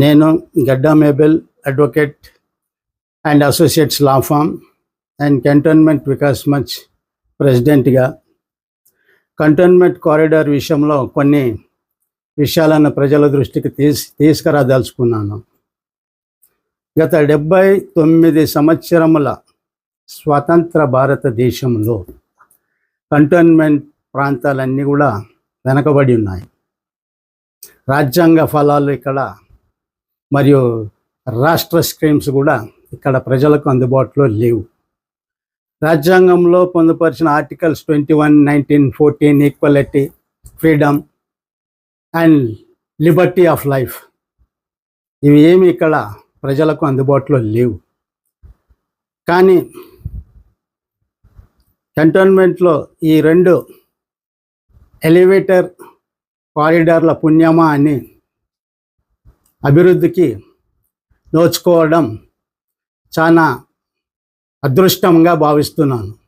నేను Gadda Mabel advocate and associates law firm and cantonment Vikas Manch ప్రెసిడెంట్గా. Cantonment corridor విషయంలో కొన్ని విషయాలను ప్రజల దృష్టికి తీసి తీసుకురాదలుచుకున్నాను. గత డెబ్బై తొమ్మిది సంవత్సరముల స్వతంత్ర భారతదేశంలో కంటోన్మెంట్ ప్రాంతాలన్నీ కూడా వెనకబడి ఉన్నాయి. రాజ్యాంగ ఫలాలు ఇక్కడ మరియు రాష్ట్ర స్కీమ్స్ కూడా ఇక్కడ ప్రజలకు అందుబాటులో లేవు. రాజ్యాంగంలో పొందుపరిచిన articles twenty one nineteen fourteen equality freedom and liberty of life ఇవి ఏమి ఇక్కడ ప్రజలకు అందుబాటులో లేవు. కానీ కంటోన్మెంట్లో ఈ రెండు ఎలివేటర్ కారిడార్ల పుణ్యమా అని అభివృద్ధికి నోచుకోవడం చాలా అదృష్టంగా భావిస్తున్నాను.